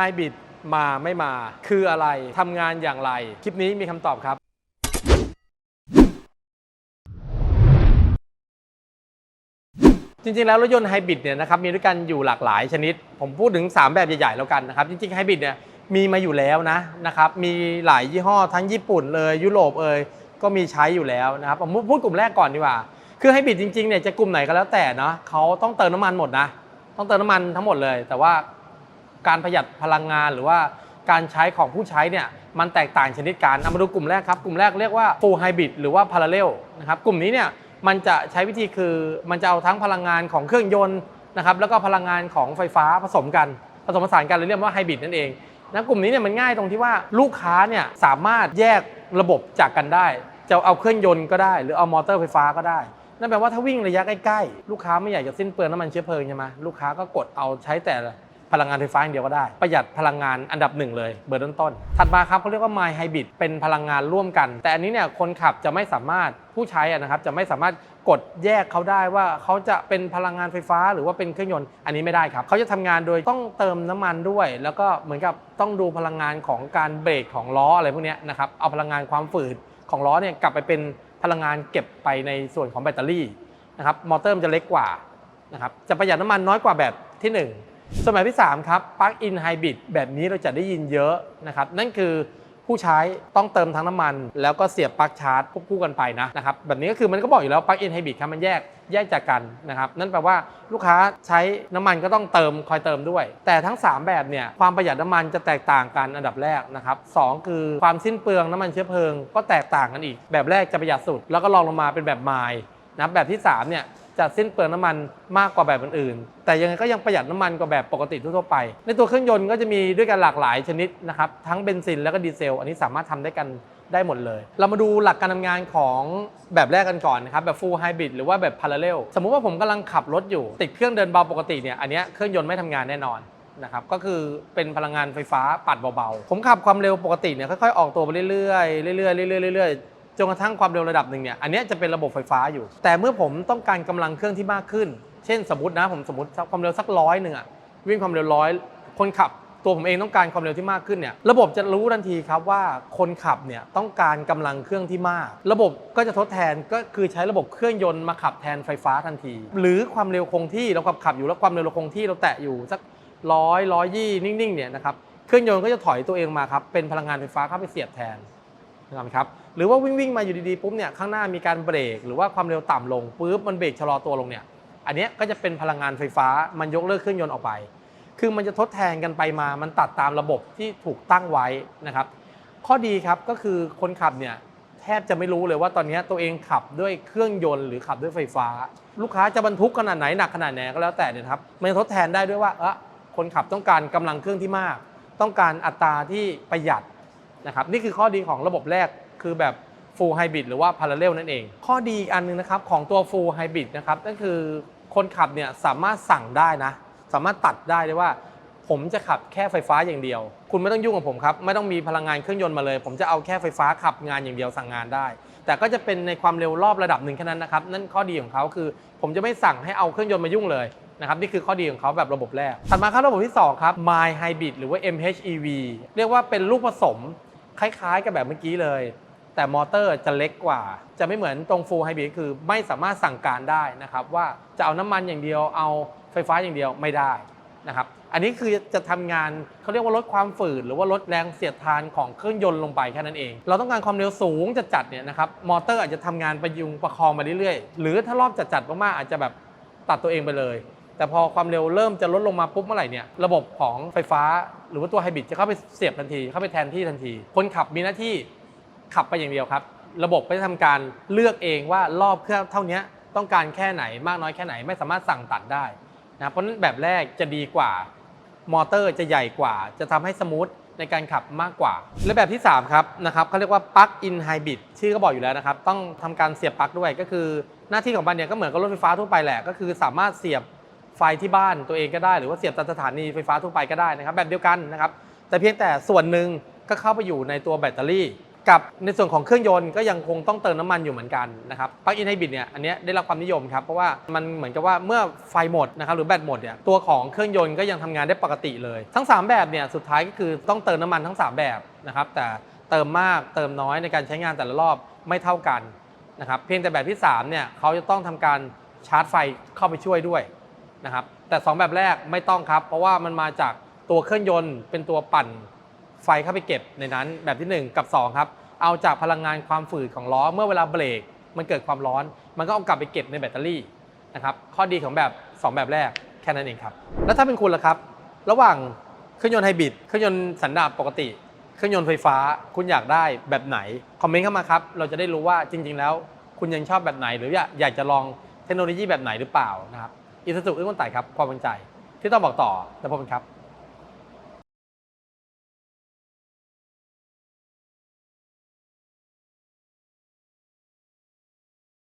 ไฮบริดมาไม่มา คืออะไรทำงานอย่างไร คลิปนี้มีคำตอบครับจริงๆ แล้วรถยนต์ไฮบริดเนี่ยนะครับมีด้วยกันอยู่หลากหลายชนิด ผมพูดถึง 3 แบบใหญ่ๆ แล้วกันนะครับ จริงๆ ไฮบริดเนี่ยมีมาอยู่แล้วนะนะครับมีหลายยี่ห้อทั้งญี่ปุ่นเลยยุโรปเอยก็มีใช้อยู่แล้วนะครับผมพูดกลุ่มแรกก่อนดีกว่า คือไฮบริดจริงๆเนี่ยจะกลุ่มไหนก็แล้วแต่เนาะเขาต้องเติมน้ำมันหมดนะ ต้องเติมน้ำมันทั้งหมดเลย แต่ว่า การประหยัดพลังงานหรือว่าการใช้ของผู้ใช้เนี่ยมันแตกต่างชนิดกันเอามาดูกลุ่มแรกครับกลุ่มแรกเรียกว่า full hybrid หรือว่า parallel นะครับกลุ่มนี้เนี่ยมันจะใช้วิธีคือมันจะเอาทั้งพลังงานของเครื่องยนต์นะครับแล้วก็พลังงานของไฟฟ้าผสมกันผสมผสานกันเลยเรียกว่าไฮบริดนั่นเองนะกลุ่มนี้เนี่ยมันง่ายตรงที่ว่าลูกค้าเนี่ยสามารถแยกระบบจากกันได้ จะเอาเครื่องยนต์ก็ได้ หรือเอามอเตอร์ไฟฟ้าก็ได้ นั่นแปลว่าถ้าวิ่งระยะใกล้ๆ ลูกค้าไม่อยากจะสิ้นเปลืองน้ำมันเชื้อเพลิงใช่ไหมลูกค้าก็กดเอาใช้แต่ พลังงานไฟฟ้าอย่างเดียวก็ได้ ประหยัดพลังงานอันดับหนึ่งเลยเบอร์ต้นๆถัดมาครับเขาเรียกว่า My Hybrid เป็นพลังงานร่วมกัน แต่อันนี้เนี่ยคนขับจะไม่สามารถผู้ใช้อะนะครับจะไม่สามารถกดแยกเขาได้ว่าเขาจะเป็นพลังงานไฟฟ้า หรือว่าเป็นเครื่องยนต์อันนี้ไม่ได้ครับเขาจะทำงานโดยต้องเติมน้ำมันด้วย แล้วก็เหมือนกับต้องดูพลังงานของการเบรกของล้ออะไรพวกนี้นะครับเอาพลังงานความฝืดของล้อเนี่ยกลับไปเป็นพลังงานเก็บไปในส่วนของแบตเตอรี่นะครับมอเตอร์มันจะเล็กกว่านะครับจะประหยัดน้ำมันน้อยกว่าแบบที่ 1 ส่วนแบบที่ 3 ครับปลั๊กอินไฮบริดแบบนี้เราจะได้ยินเยอะนะครับ นั่นคือผู้ใช้ต้องเติมทั้งน้ำมัน แล้วก็เสียบปลั๊กชาร์จควบคู่กันไปนะนะครับแบบนี้ก็คือมันก็บอกอยู่แล้วปลั๊กอินไฮบริดครับมันแยกแยกจากกันนะครับนั่นแปลว่าลูกค้าใช้น้ำมันก็ต้องเติมคอยเติมด้วย แต่ทั้ง 3 แบบเนี่ยความประหยัดน้ำมันจะแตกต่างกันอันดับแรกนะครับสองคือความสิ้นเปลืองน้ำมันเชื้อเพลิง ก็แตกต่างกันอีก แบบแรกจะประหยัดสุด แล้วก็ลองลงมาเป็นแบบไมล์นะบแบบที่3เนี่ย จะสิ้นเปลืองน้ำมันมากกว่าแบบอื่นๆ แต่ยังไงก็ยังประหยัดน้ำมันกว่าแบบปกติทั่วไป ในตัวเครื่องยนต์ก็จะมีด้วยกันหลากหลายชนิดนะครับทั้งเบนซินแล้วก็ดีเซล อันนี้สามารถทำได้กันได้หมดเลย เรามาดูหลักการทำงานของแบบแรกกันก่อนนะครับ แบบ full hybrid หรือว่าแบบ parallel สมมุติว่าผมกำลังขับรถอยู่ ติดเครื่องเดินเบาปกติเนี่ยอันนี้เครื่องยนต์ไม่ทำงานแน่นอนนะครับก็คือเป็นพลังงานไฟฟ้าปัดเบาๆ ผมขับความเร็วปกติเนี่ยค่อยๆ ออกตัวไปเรื่อยๆเรื่อยๆเรื่อยๆเรื่อยๆ จนกระทั่งความเร็วระดับหนึ่งเนี่ยอันนี้จะเป็นระบบไฟฟ้าอยู่ แต่เมื่อผมต้องการกำลังเครื่องที่มากขึ้น เช่นสมมตินะผมสมมติความเร็วสักร้อยหนึ่งอะวิ่งความเร็วร้อยคนขับ ตัวผมเองต้องการความเร็วที่มากขึ้นเนี่ยระบบจะรู้ทันทีครับว่าคนขับเนี่ยต้องการกำลังเครื่องที่มาก ระบบก็จะทดแทนก็คือใช้ระบบเครื่องยนต์มาขับแทนไฟฟ้าทันที หรือความเร็วคงที่เราขับขับอยู่แล้วความเร็วเราคงที่เราแตะอยู่สักร้อยร้อยยี่นิ่งๆเนี่ยนะครับเครื่องยนต์ก็จะถอยตัวเองมาครับเป็นพลังงานไฟฟ้าเข้าไปเสียบแทน นะครับหรือว่าวิ่งวิ่งมาอยู่ดีๆปุ๊บเนี่ยข้างหน้ามีการเบรกหรือว่าความเร็วต่ำลงปุ๊บมันเบรกชะลอตัวลงเนี่ยอันนี้ก็จะเป็นพลังงานไฟฟ้ามันยกเลิกเครื่องยนต์ออกไป คือมันจะทดแทนกันไปมา มันตัดตามระบบที่ถูกตั้งไว้นะครับ ข้อดีครับก็คือคนขับเนี่ยแทบจะไม่รู้เลยว่าตอนนี้ตัวเองขับด้วยเครื่องยนต์หรือขับด้วยไฟฟ้า ลูกค้าจะบรรทุกขนาดไหนหนักขนาดไหนก็แล้วแต่เนี่ยครับมันทดแทนได้ด้วยว่าเออคนขับต้องการกำลังเครื่องที่มาก ต้องการอัตราที่ประหยัด นะครับนี่คือข้อดีของระบบแรกคือแบบ full hybrid หรือว่า parallel นั่นเอง ข้อดีอีกอันหนึงนะครับของตัว full hybrid นะครับนั่นคือคนขับเนี่ยสามารถสั่งได้นะ สามารถตัดได้เลยว่า ผมจะขับแค่ไฟฟ้าอย่างเดียว คุณไม่ต้องยุ่งกับผมครับไม่ต้องมีพลังงานเครื่องยนต์มาเลย ผมจะเอาแค่ไฟฟ้าขับงานอย่างเดียวสั่งงานได้ แต่ก็จะเป็นในความเร็วรอบระดับหนึ่งแค่นั้นนะครับนั่นข้อดีของเขาคือ ผมจะไม่สั่งให้เอาเครื่องยนต์มายุ่งเลยนะครับนี่คือข้อดีของเขาแบบระบบแรกถัดมาครับระบบที่สองครับ My Hybrid หรือว่า MHEV เรียกว่าเป็นลูกผสม คล้ายๆ กับแบบเมื่อกี้เลย แต่มอเตอร์จะเล็กกว่า จะไม่เหมือนตรง Full Hybrid คือไม่สามารถสั่งการได้นะครับ ว่าจะเอาน้ำมันอย่างเดียวเอาไฟฟ้าอย่างเดียวไม่ได้นะครับอันนี้คือจะทำงานเขาเรียกว่าลดความฝืดหรือว่าลดแรงเสียดทานของเครื่องยนต์ลงไปแค่นั้นเอง เราต้องการความเร็วสูงจัดๆเนี่ยนะครับมอเตอร์อาจจะทำงานประยุงประคองมาเรื่อยๆ หรือถ้ารอบจัดๆมากๆอาจจะแบบตัดตัวเองไปเลย แต่พอความเร็วเริ่มจะลดลงมาปุ๊บเมื่อไหร่เนี่ยระบบของไฟฟ้าหรือว่าตัวไฮบริดจะเข้าไปเสียบทันที เข้าไปแทนที่ทันที คนขับมีหน้าที่ขับไปอย่างเดียวครับ ระบบก็จะทำการเลือกเองว่ารอบเครื่องเท่านี้ต้องการแค่ไหนมากน้อยแค่ไหนไม่สามารถสั่งตัดได้นะเพราะนั้นแบบแรกจะดีกว่ามอเตอร์จะใหญ่กว่า จะทำให้สมูทในการขับมากกว่า และแบบที่ 3 ครับนะครับเขาเรียกว่าปลั๊กอินไฮบริดชื่อก็บอกอยู่แล้วนะครับ ต้องทำการเสียบปลั๊กด้วยก็คือ หน้าที่ของมันเนี่ยก็เหมือนกับรถไฟฟ้าทั่วไปแหละ ก็คือสามารถเสียบ ไฟที่บ้านตัวเองก็ได้ หรือว่าเสียบตามสถานีไฟฟ้าทั่วไปก็ได้นะครับ แบบเดียวกันนะครับ แต่เพียงแต่ส่วนหนึ่งก็เข้าไปอยู่ในตัวแบตเตอรี่ กับในส่วนของเครื่องยนต์ก็ยังคงต้องเติมน้ำมันอยู่เหมือนกันนะครับปลั๊กอินไฮบริดเนี่ยอันนี้ได้รับความนิยมครับเพราะว่ามันเหมือนกับว่าเมื่อไฟหมดนะครับหรือแบตหมดเนี่ยตัวของเครื่องยนต์ก็ยังทำงานได้ปกติเลย ทั้ง 3 แบบเนี่ยสุดท้ายก็คือต้องเติมน้ำมันทั้ง 3 แบบนะครับแต่เติมมากเติมน้อยในการใช้งานแต่ละรอบไม่เท่ากันนะครับเพียงแต่แบบที่3เนี่ยเขาจะต้องทำการชาร์จไฟเข้าไปช่วยด้วย นะครับแต่ 2 แบบแรกไม่ต้องครับ เพราะว่ามันมาจากตัวเครื่องยนต์ เป็นตัวปั่นไฟเข้าไปเก็บในนั้นแบบที่ 1 กับ 2 ครับ เอาจากพลังงานความฝืดของล้อเมื่อเวลาเบรกมันเกิดความร้อน มันก็เอากลับไปเก็บในแบตเตอรี่นะครับข้อดีของแบบ 2 แบบแรกแค่นั้นเองครับ แล้วถ้าเป็นคุณล่ะครับ ระหว่างเครื่องยนต์ไฮบริดเครื่องยนต์สันดาปปกติ เครื่องยนต์ไฟฟ้าคุณอยากได้แบบไหนคอมเมนต์เข้ามาครับเราจะได้รู้ว่าจริง ๆ แล้ว คุณยังชอบแบบไหน หรืออยากอยากจะลองเทคโนโลยีแบบไหนหรือเปล่านะครับ อิสุสุอึ้งคนไต่ครับความเป็นใจ ที่ต้องบอกต่อแล้วพบกันครับ